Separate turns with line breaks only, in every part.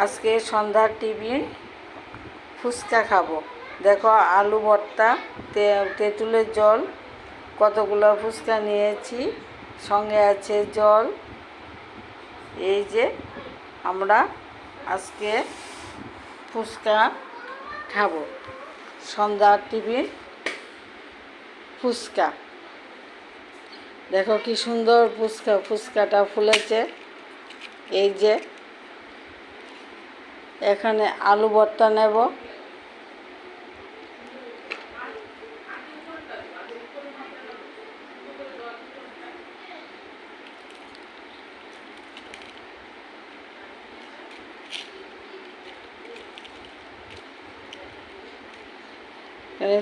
আজকে সন্ধ্যার টিফিন ফুচকা খাব। দেখো আলু ভর্তা তেঁতুলের জল, কতগুলো ফুচকা নিয়েছি। সঙ্গে আছে জল। এই যে আমরা আজকে ফুচকা খাব। সন্ধ্যার টিফিন ফুচকা। দেখো কি সুন্দর ফুচকা, ফুচকাটা ফুলেছে। এই যে এখানে আলু ভর্তা নেব।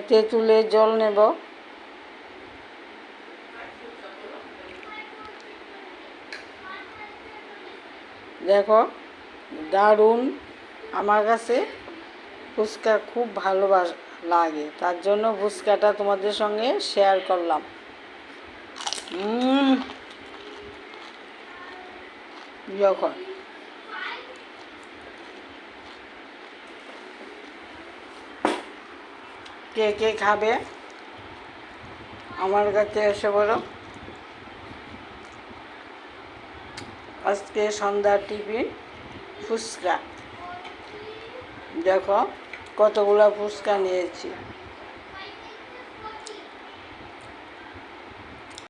তেঁতুলের জল নেব। দেখো দারুণ আমার কাছে ফুচকা খুব ভালোবাস লাগে। তার জন্য ফুচকাটা তোমাদের সঙ্গে শেয়ার করলাম। যখন। কে কে খাবে? আমার কাছে এসে বলো। আজকে সন্ধ্যা টিফিন ফুচকা। দেখো কতগুলো ফুচকা নিয়েছি।